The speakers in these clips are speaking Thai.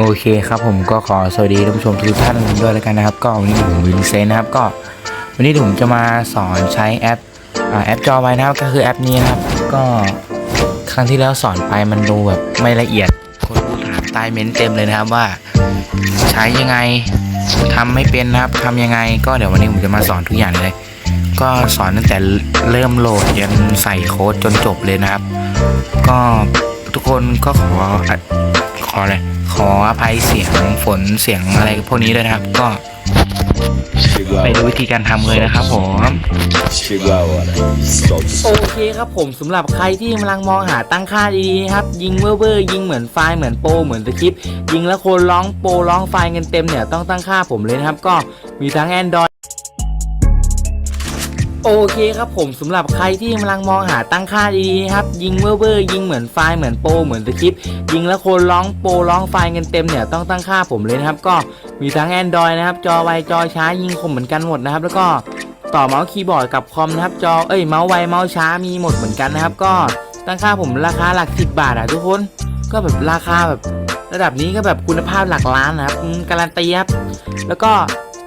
โอเคครับผมก็ขอสวัสดีท่านผู้ชมทุกท่านด้วยแล้วกันนะครับ ก็วันนี้ผมวินเซนนะครับ ก็วันนี้ผมจะมาสอนใช้แอปอแอปจอไว้นะครับก็คือแอปนี้นะครับ ก็ครั้งที่แล้วสอนไปมันดูแบบไม่ละเอียด คนดูถามใต้เม้นเต็มเลยนะครับว่า ใช้ยังไงทำไม่เป็นนะครับทำยังไง ก็เดี๋ยววันนี้ผมจะมาสอนทุกอย่างเลย ก็สอนตั้งแต่เริ่มโหลดยันใส่โค้ดจนจบเลยนะครับ ก็ทุกคนก็ขอ ขออะไรขออภัยเสียงฝนเสียงอะไรพวกนี้ด้วยนะครับ ก็ไปดูวิธีการทำเลยนะครับผม Chegou a hora. Solte โอเคครับผมสำหรับใครที่กำลังมองหาตั้งค่าดีๆนะครับ ยิงเวอร์เวอร์ยิงเหมือนไฟล์เหมือนโปรเหมือนสคริปต์ยิงแล้วคนร้องโปรร้องไฟล์เงินเต็มเนี่ยต้องตั้งค่าผมเลยนะครับ ก็มีทั้ง Android โอเคครับผมสำหรับใครที่กำลังมองหาตั้งค่าดีๆครับยิงเวอร์เวอร์ยิงเหมือนไฟล์เหมือนโปรเหมือนสคริปต์ยิงแล้วคนร้องโปรร้องไฟล์เงินเต็มเนี่ยต้องตั้งค่าผมเลยนะครับ ก็มีทั้ง Android นะครับ จอไวจอช้ายิงคมเหมือนกันหมดนะครับ แล้วก็ต่อเมาส์คีย์บอร์ดกับคอมนะครับจอเอ้ยเมาส์ไวเมาส์ช้ามีหมดเหมือนกันนะครับ ก็ตั้งค่าผมราคาหลักสิบบาทอะทุกคนก็แบบราคาแบบระดับนี้ก็แบบคุณภาพหลักล้านนะครับการันตีครับแล้วก็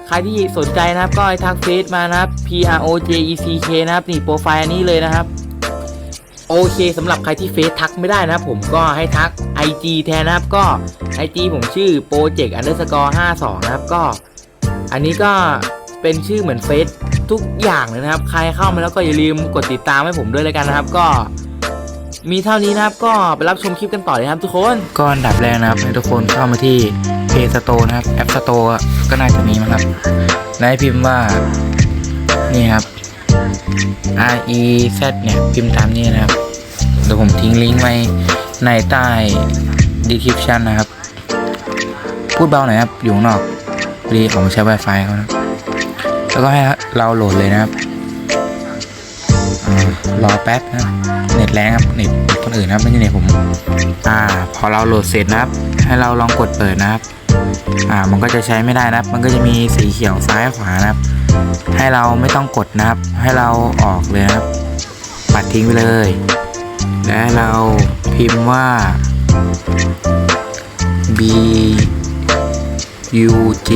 ใครที่สนใจนะครับ ก็ให้ทักเฟซมานะครับ P R O J E C K นะครับนี่โปรไฟล์อันนี้เลยนะครับ โอเคสำหรับใครที่เฟซทักไม่ได้นะครับผมก็ให้ทัก IG แทนนะครับก็ IG ผมชื่อ project underscore 52 นะครับก็ อันนี้ก็เป็นชื่อเหมือนเฟซทุกอย่างเลยนะครับ ใครเข้ามาแล้วก็อย่าลืมกดติดตามให้ผมด้วยเลยกันนะครับ ก็ มีเท่านี้นะครับก็ไปรับชมคลิปกันต่อเลยครับทุกคนก็อันดับแรกนะครับให้ทุกคนเข้ามาที่ Play Store นะครับ App Store ก็น่าจะมีมั้งครับและให้พิมพ์ว่านี่ครับ R E Z เนี่ยพิมพ์ตามนี้นะครับเดี๋ยวผมทิ้งลิงก์ไว้ในใต้ description นะครับ พูดเบาหน่อยครับอยู่นอกพอดีผมใช้ Wi-Fi เขานะแล้วก็ให้เราโหลดเลยนะครับ รอแป๊บนะเน็ตแรงครับเน็ตเน็ตคนอื่นนะครับไม่ใช่เน็ตผมอ่าพอเราโหลดเสร็จนะครับ ให้เราลองกดเปิดนะครับอ่ามันก็จะใช้ไม่ได้นะครับ มันก็จะมีสีเขียวซ้ายขวานะครับ ให้เราไม่ต้องกดนะครับ ให้เราออกเลยนะครับ ปัดทิ้งไปเลย และเราพิมพ์ว่า b u g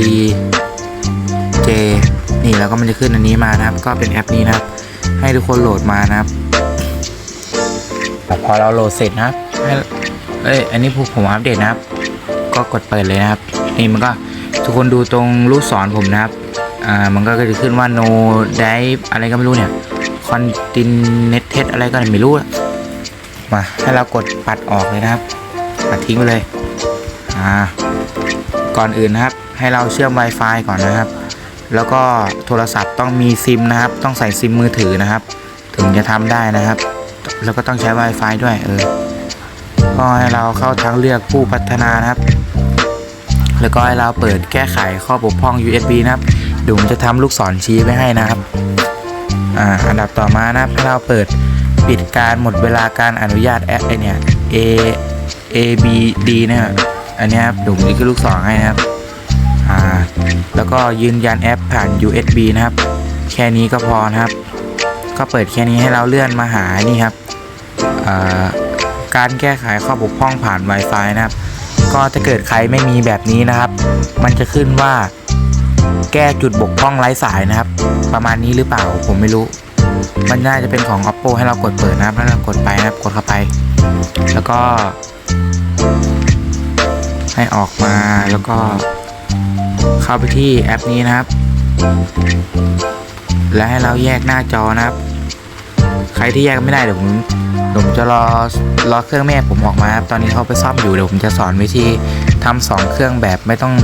j นี่แล้วก็มันจะขึ้นอันนี้มานะครับ ก็เป็นแอปนี้นะครับ ให้ทุกคนโหลดมานะครับพอเราโหลดเสร็จนะครับเอ้ยอันนี้ผมอัปเดตนะครับ ก็กดเปิดเลยนะครับ นี่มันก็ทุกคนดูตรงลูกศรผมนะครับอ่ามันก็จะขึ้นว่า no drive อะไรก็ไม่รู้เนี่ย continued อะไรก็ไม่รู้มาให้เรากดปัดออกเลยนะครับ ปัดทิ้งไปเลยอ่าก่อนอื่นนะครับ ให้เราเชื่อม Wi-Fi ก่อนนะครับ แล้วก็โทรศัพท์ต้องมีซิมนะครับ ต้องใส่ซิมมือถือนะครับ ถึงจะทำได้นะครับ แล้วก็ต้องใช้ Wi-Fi ด้วยเออก็ให้เราเข้าทางเลือกผู้พัฒนานะครับ แล้วก็ให้เราเปิดแก้ไขข้อบกพร่อง USB นะครับเดี๋ยวผมจะทำลูกศรชี้ไว้ให้นะครับอ่าอันดับต่อมานะครับให้เราเปิดปิดการหมดเวลาการอนุญาตแอปไอเนี่ย A A B D นี่ยอันนี้ครับเดี๋ยวผมจะขึ้นลูกศรให้นะครับ อ่าแล้วก็ยืนยันแอปผ่าน USB นะครับ แค่นี้ก็พอนะครับ ก็เปิดแค่นี้ให้เราเลื่อนมาหานี่ครับาการแก้ไขข้อบกพร่องผ่าน Wi-Fi นะครับ ก็ถ้าเกิดใครไม่มีแบบนี้นะครับ มันจะขึ้นว่า แก้จุดบกพร่องไร้สายนะครับ ประมาณนี้หรือเปล่าผมไม่รู้ มันน่าจะเป็นของ oppo ให้เรากดเปิดนะครับแล้วเรากดไปนะครับกดเข้าไป แล้วก็ ให้ออกมาแล้วก็ เข้าไปที่แอปนี้นะครับ และให้เราแยกหน้าจอนะครับ ใครที่แยกไม่ได้เดี๋ยวผมผมจะรอรอเครื่องแม่ผมออกมาครับตอนนี้เขาไปซ่อมอยู่เดี๋ยวผมจะสอนวิธีทำสองเครื่องแบบไม่ต้อง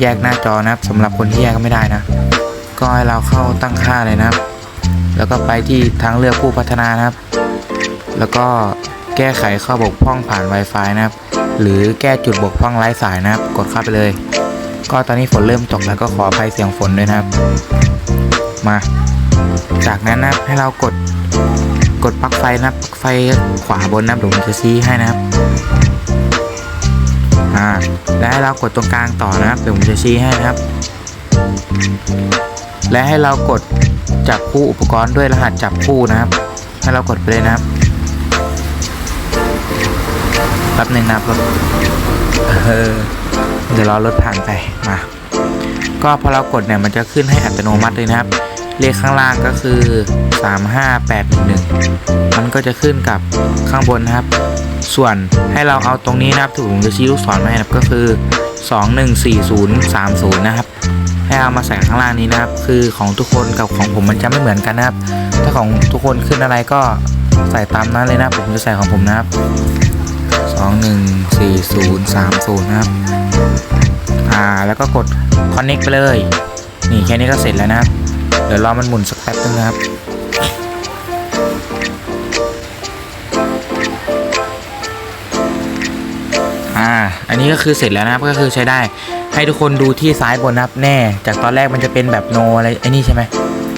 แยกหน้าจอนะครับสำหรับคนที่แยกไม่ได้นะ ก็ให้เราเข้าตั้งค่าเลยนะครับ แล้วก็ไปที่ทางเลือกผู้พัฒนานะครับ แล้วก็แก้ไขข้อบกพร่องผ่าน Wi-Fi นะครับ หรือแก้จุดบกพร่องไร้สายนะครับ กดเข้าไปเลย ก็ตอนนี้ฝนเริ่มตกแล้วก็ขออภัยเสียงฝนด้วยนะครับ มา จากนั้นนะให้เรากดกดปลั๊กไฟนะปลั๊กไฟขวาบนนะเดี๋ยวผมจะชี้ให้นะครับอ่าและให้เรากดตรงกลางต่อนะครับเดี๋ยวผมจะชี้ให้นะครับ และให้เรากดจับคู่อุปกรณ์ด้วยรหัสจับคู่นะครับ ให้เรากดไปเลยนะครับแป๊บหนึ่งนะครับเออ เดี๋ยวรอรถผ่านไปมา ก็พอเรากดเนี่ยมันจะขึ้นให้อัตโนมัติเลยนะครับ เลขข้างล่างก็คือ 35811 มันก็จะขึ้นกับข้างบนนะครับ ส่วนให้เราเอาตรงนี้นะครับที่ผมจะชี้ลูกศรมาให้นะครับก็คือ 214030 นะครับ ให้เอามาใส่ข้างล่างนี้นะครับ คือของทุกคนกับของผมมันจะไม่เหมือนกันนะครับ ถ้าของทุกคนขึ้นอะไรก็ใส่ตามนั้นเลยนะผมจะใส่ของผมนะครับ 4030นะครับ อ่า แล้วก็กด connect ไปเลย นี่แค่นี้ก็เสร็จแล้วนะครับ เดี๋ยวรอมันหมุนสักแป๊บนึงนะครับอ่า อันนี้ก็คือเสร็จแล้วนะครับ ก็คือใช้ได้ ให้ทุกคนดูที่ซ้ายบนนะครับแน่ จากตอนแรกมันจะเป็นแบบโนอะไรไอ้นี่ใช่ไหม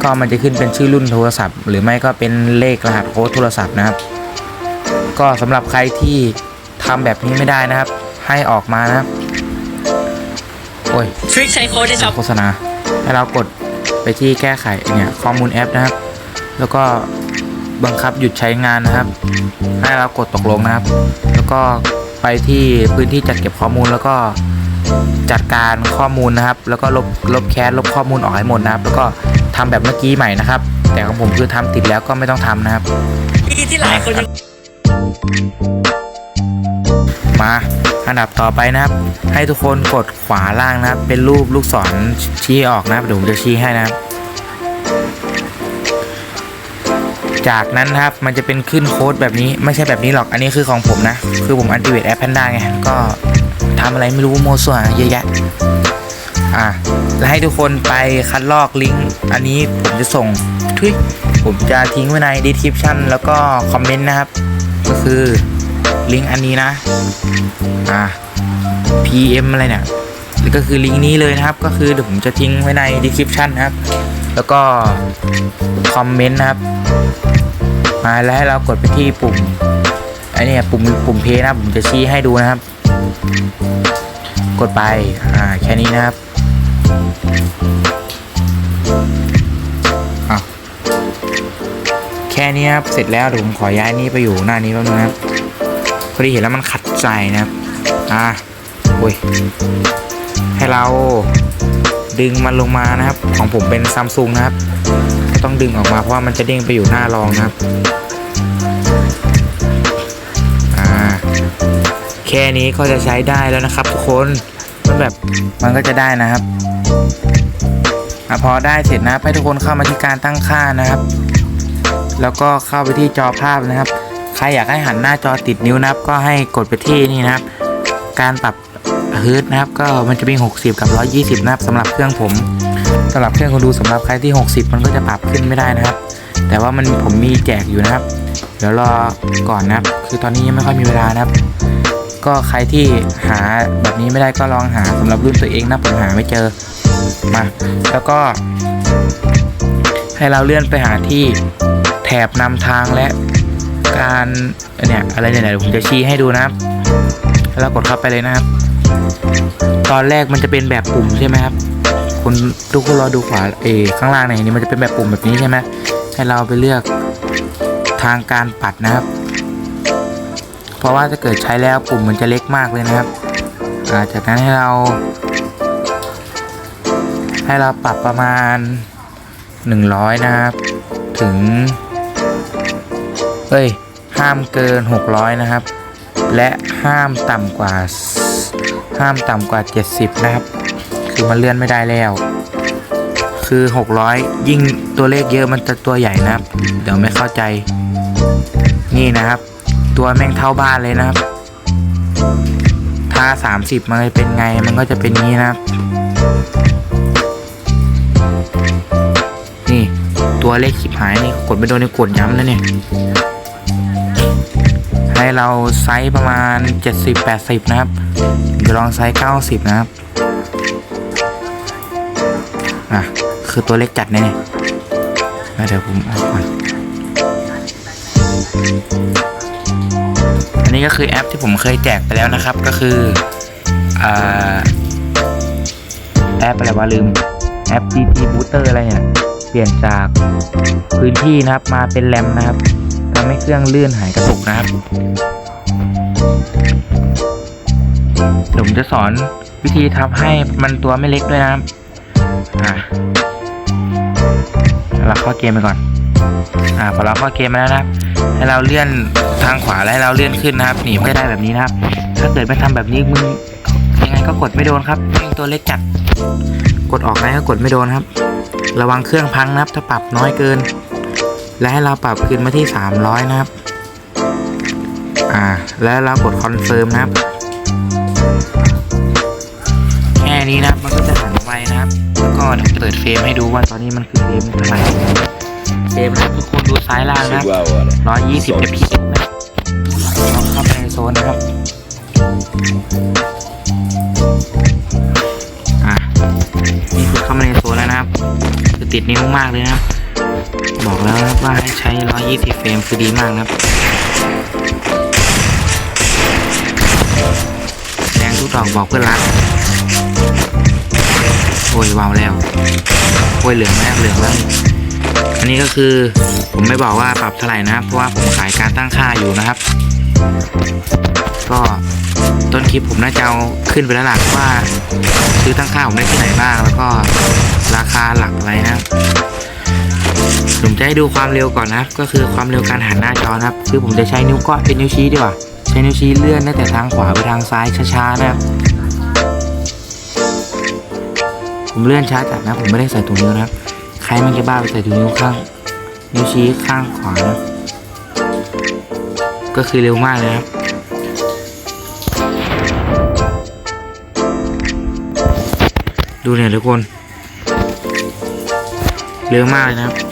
ก็มันจะขึ้นเป็นชื่อรุ่นโทรศัพท์ หรือไม่ก็เป็นเลขรหัสโค้ดโทรศัพท์นะครับ ก็สำหรับใครที่ ทำแบบนี้ไม่ได้นะครับ ให้ออกมานะครับ โอ้ยทริคใช้โค้ดได้ช็อปโฆษณาให้เรากดไปที่แก้ไขเนี่ยข้อมูลแอปนะครับ แล้วก็บังคับหยุดใช้งานนะครับ ให้เรากดตกลงนะครับ แล้วก็ไปที่พื้นที่จัดเก็บข้อมูลแล้วก็จัดการข้อมูลนะครับ แล้วก็ลบลบแคสลบข้อมูลออกให้หมดนะครับ แล้วก็ทำแบบเมื่อกี้ใหม่นะครับ แต่ของผมคือทำติดแล้วก็ไม่ต้องทำนะครับที่ที่หลายคนยัง มา อันดับต่อไปนะครับ ให้ทุกคนกดขวาล่างนะครับ เป็นรูปลูกศรชี้ออกนะครับเดี๋ยวผมจะชี้ให้นะครับ จากนั้นครับมันจะเป็นขึ้นโค้ดแบบนี้ไม่ใช่แบบนี้หรอกอันนี้คือของผมนะ คือผมอันติเวตแอปแพนด้าไงก็ทำอะไรไม่รู้โมส่วเยอะแยะอะแล้วให้ทุกคนไปคัดลอกลิงก์อันนี้ผมจะส่งทุยผมจะทิ้งไว้ใน description แล้วก็คอมเมนต์นะครับ ก็คือ ลิงก์อันนี้นะอ่า PM อะไรเนี่ยแล้วก็คือลิงก์นี้เลยนะครับ ก็คือเดี๋ยวผมจะทิ้งไว้ใน description นะครับ แล้วก็คอมเมนต์นะครับ มาแล้วให้เรากดไปที่ปุ่มไอเนี่ยปุ่มปุ่มเพนะครับผมจะชี้ให้ดูนะครับ กดไปอ่าแค่นี้นะครับอ้าวแค่นี้ครับเสร็จแล้วเดี๋ยวผมขอย้ายนี้ไปอยู่หน้านี้แป๊บนึงนะครับ พอดีเห็นแล้วมันขัดใจนะครับอ่าอุ้ยให้เราดึงมันลงมานะครับ ของผมเป็นซัมซุงนะครับ ต้องดึงออกมาเพราะว่ามันจะเด้งไปอยู่หน้ารองนะครับอ่าแค่นี้ก็จะใช้ได้แล้วนะครับ ทุกคนมันแบบมันก็จะได้นะครับอะพอได้เสร็จนะให้ทุกคนเข้ามาที่การตั้งค่านะครับ แล้วก็เข้าไปที่จอภาพนะครับ รอยากให้หันหน้าจอติดนิ้วนะครับ ก็ให้กดไปที่นี่นะครับ การปรับเฮิร์ตนะครับ ก็มันจะมี 60 กับ 120 นะครับสำหรับเครื่องผมสำหรับเครื่องคนดูสำหรับใครที่ 60 มันก็จะปรับขึ้นไม่ได้นะครับ แต่ว่ามันผมมีแจกอยู่นะครับ เดี๋ยวรอก่อนนะครับ คือตอนนี้ยังไม่ค่อยมีเวลานะครับ ก็ใครที่หาแบบนี้ไม่ได้ก็ลองหาสำหรับรุ่นตัวเองนะผมหาไม่เจอมาแล้วก็ ให้เราเลื่อนไปหาที่แถบนำทางและ การเนี่ยอะไรเนี่ยผมจะชี้ให้ดูนะครับแล้วกดเข้าไปเลยนะครับ ตอนแรกมันจะเป็นแบบปุ่มใช่ไหมครับคุณทุกคนรอดูขวาเอข้างล่างเนี่ยนี่มันจะเป็นแบบปุ่มแบบนี้ใช่ไหมให้เราไปเลือกทางการปัดนะครับ เพราะว่าถ้าเกิดใช้แล้วปุ่มมันจะเล็กมากเลยนะครับาจากนั้นให้เรา ให้เราปรับประมาณ 100 นะครับ ถึง เอ้ยห้ามเกิน 600 นะครับ และห้ามต่ำกว่า ห้ามต่ำกว่า 70 นะครับ คือมันเลื่อนไม่ได้แล้ว คือ 600 ยิ่งตัวเลขเยอะมันจะตัวใหญ่นะครับ เดี๋ยวไม่เข้าใจ นี่นะครับ ตัวแม่งเท่าบ้านเลยนะครับ ถ้า 30 มันจะเป็นไงมันก็จะเป็นงี้นะครับ นี่ตัวเลขขิบหายนี่กดไปโดนในกดย้ำแล้วเนี่ย ให้เราไซส์ประมาณ 70-80 นะครับเดี๋ยวลองไซส์ 90 นะครับอะคือตัวเล็กจัดแน่เดี๋ยวผมอาก่อนอันนี้ก็คือแอปที่ผมเคยแจกไปแล้วนะครับก็คืออ่าแอปอะไรวะลืมแอป GT Booster อะไรเนี่ย เปลี่ยนจากพื้นที่นะครับมาเป็นแรมนะครับำให้เครื่องลื่นหายกระตุกนะครับเดี๋ยวผมจะสอนวิธีทำให้มันตัวไม่เล็กด้วยนะครับอะเราเข้าเกมไปก่อน อ่าพอเราเข้าเกมมาแล้วนะครับ ให้เราเลื่อนทางขวาแล้วให้เราเลื่อนขึ้นนะครับหนีไม่ได้แบบนี้นะครับ ถ้าเกิดไม่ทำแบบนี้มึงยังไงก็กดไม่โดนครับแม่งตัวเล็กจัด กดออกไงก็กดไม่โดนครับ ระวังเครื่องพังนะครับ ถ้าปรับน้อยเกิน และให้เราปรับขึ้นมาที่ 300 นะครับ อ่า แล้วเรากดคอนเฟิร์มนะครับ แค่นี้นะครับ มันก็จะหันไปนะครับ แล้วก็เปิดเฟรมให้ดูว่าตอนนี้มันคือเฟรมเท่าไหร่เฟรมนะครับทุกคนดูซ้ายล่างนะครับ Chihuahua. ร้อยยี่สิบ fps นะครับเข้าไปในโซนนะครับอะนี่คือเข้ามาในโซนแล้วนะครับ คือติดนิ้วมากเลยนะครับ บอกแล้วครับว่าให้ใช้ 120 เฟรมคือดีมากครับแดงทุกดอกบอกเพื่อนรักโอ้ยวาวแล้วโอ้ยเหลืองแล้วเหลืองแล้วอันนี้ก็คือผมไม่บอกว่าปรับเท่าไหร่นะครับเพราะว่าผมขายการตั้งค่าอยู่นะครับ ก็ต้นคลิปผมน่าจะเอาขึ้นไปแล้วหลักว่าซื้อตั้งค่าผมได้ที่ไหนบ้าง แล้วก็ราคาหลักอะไรนะครับ จะให้ดูความเร็วก่อนนะครับ ก็คือความเร็วการหันหน้าจอนะครับ คือผมจะใช้นิ้วก้อยเป็นนิ้วชี้ดีกว่า ใช้นิ้วชี้เลื่อนตั้งแต่ทางขวาไปทางซ้ายช้าๆนะครับ ผมเลื่อนช้าจัดนะ ผมไม่ได้ใส่ถุงนิ้วนะครับ ใครมันจะบ้าไปใส่ถุงนิ้วข้าง นิ้วชี้ข้างขวานะก็คือเร็วมากเลยครับดูเนี่ยทุกคน เร็วมากเลยนะครับ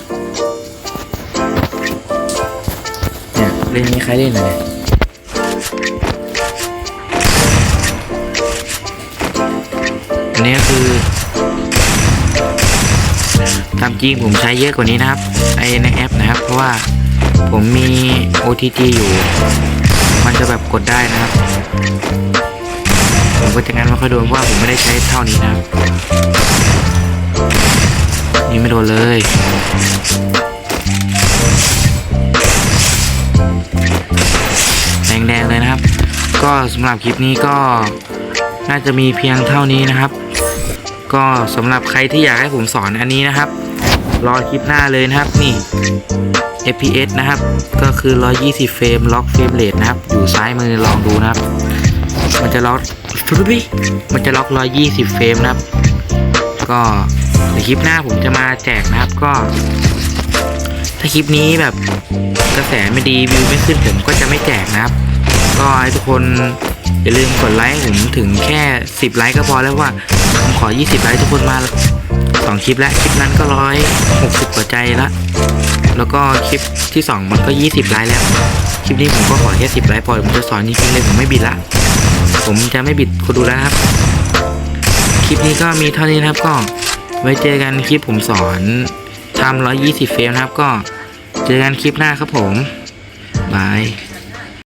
เนี่ยเล่นนี้ใครเล่นอะไรอันนี้คือตามจริงผมใช้เยอะกว่านี้นะครับไอในแอปนะครับ เพราะว่าผมมี OTG อยู่ มันจะแบบกดได้นะครับ ผมก็จะงั้นไม่ค่อยโดนเพราะว่าผมไม่ได้ใช้เท่านี้นะครับนี่ไม่โดนเลย ดงๆเลยนะครับ ก็สำหรับคลิปนี้ก็น่าจะมีเพียงเท่านี้นะครับ ก็สำหรับใครที่อยากให้ผมสอนอันนี้นะครับ รอคลิปหน้าเลยนะครับนี่ FPS นะครับ ก็คือ 120 เฟรมล็อกเฟรมเรทนะครับ อยู่ซ้ายมือลองดูนะครับ มันจะล็อกชุดพี่มันจะล็อก 120 เฟรมนะครับ ก็ในคลิปหน้าผมจะมาแจกนะครับก็ ถ้าคลิปนี้แบบกระแสไม่ดีวิวไม่ขึ้นผมก็จะไม่แจกนะครับ ก็ให้ทุกคนอย่าลืมกดไลค์ผมถึงแค่ 10 ไลค์ก็พอแล้วว่าผมขอ 20 ไลค์ทุกคนมาสองคลิปแล้วคลิปนั้นก็ร้อยหกสิบกว่าใจละแล้วก็คลิปที่ 2 มันก็ 20 ไลค์แล้ว คลิปนี้ผมก็ขอแค่ 10 ไลค์พอผมจะสอนจริงๆเลยผมไม่บิดละ ผมจะไม่บิดคนดูแล้วครับ คลิปนี้ก็มีเท่านี้นะครับก็ไว้เจอกันคลิปผมสอนทำ120 เฟรมนะครับก็เจอกันคลิปหน้าครับผมบาย